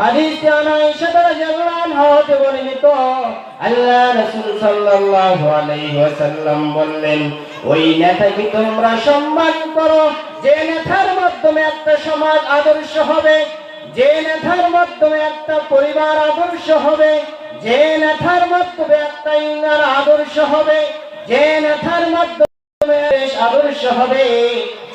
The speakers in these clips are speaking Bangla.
হাদিসে আনাইশা রাদিয়াল্লাহু আনহা হতে বর্ণিত। আল্লাহ রাসূল সাল্লাল্লাহু আলাইহি বললেন, ওই নেতাকে তোমরা সম্মান করো? যে নেতার মাধ্যমে একটা সমাজ আদর্শ হবে, যে নেতার মাধ্যমে একটা পরিবার আদর্শ হবে, যে নেতার মাধ্যমে একটা ইন্নার আদর্শ হবে, যে নেতার মাধ্যমে আদর্শ হবে।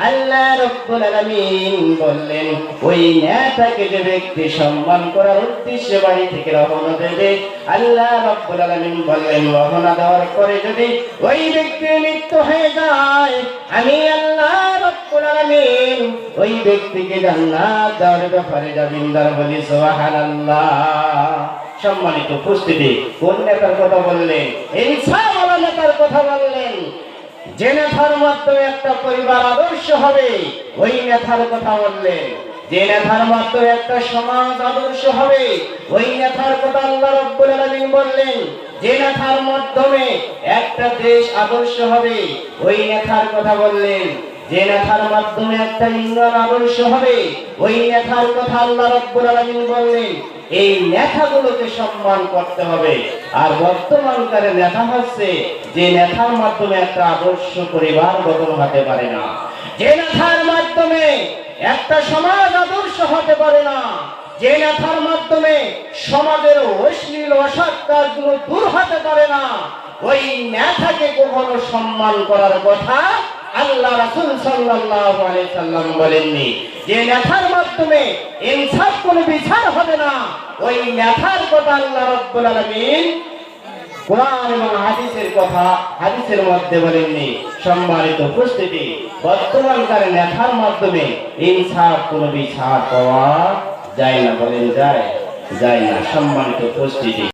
আল্লাহ রব্বুল আলামিন বললেন, ওই নেতাকে যে ব্যক্তি সম্মান করার উদ্দেশ্যে বাড়ি থেকে রওনা দেবে, আল্লাহ রব্বুল আলামিন বললেন, রওনা দেওয়ার পরে যদি ওই ব্যক্তির মৃত্যু হয়ে যায়, আমি আল্লাহ রব্বুল আলামিন ওই ব্যক্তিকে জান্নাত দেওয়ার ব্যাপারে জামিনদার বলি, সুবহানাল্লাহ। সম্মানিত উপস্থিতি, কোন নেতার কথা বললেন? ইনসাফওয়ালা নেতার কথা বললেন। যে নেতার মাধ্যমে একটা পরিবার আদর্শ হবে, ওই নেথার কথা বললেন যে নেতার মাধ্যমে একটা সমাজ আদর্শ হবে, ওই নেতার কথা আল্লাহ রব্বুল আলামিন বললেন। যে নেতার মাধ্যমে একটা দেশ আদর্শ হবে, ওই নেথার কথা বললেন। যে নেতার মাধ্যমে একটা ইন্দ্রান আদর্শ হবে, ওই নেতার কথা আল্লাহ রব্বুল আলামিন বললেন, এই নেতাগুলোকে সম্মান করতে হবে। আর বর্তমানকার নেতা হচ্ছে যে নেতার মাধ্যমে একটা আদর্শ পরিবার গঠন হতে পারে না। যে নেতার মাধ্যমে একটা সমাজ আদর্শ হতে পারে না। যে নেতার মাধ্যমে সমাজের অশ্লীল, অসৎ কাজগুলো দূর হতে পারে না। ওই নেতাকে কখনো সম্মান করার কথা আল্লাহ রাসূল সাল্লাল্লাহু আলাইহি সাল্লাম বলেননি, যে নেতার মাধ্যমে ইনসাফ কোনো বিচার হবে না, ওই নেতার কথা আল্লাহ রাব্বুল আলামিন কোরআন এবং হাদিসের কথা হাদিসের মধ্যে বলেননি। সম্মানিত উপস্থিতি, বর্তমানকার নেতার মাধ্যমে ইনসাফ কোনো বিচার পাওয়া যায় না, বলেন যায় যায় না। সম্মানিত উপস্থিতি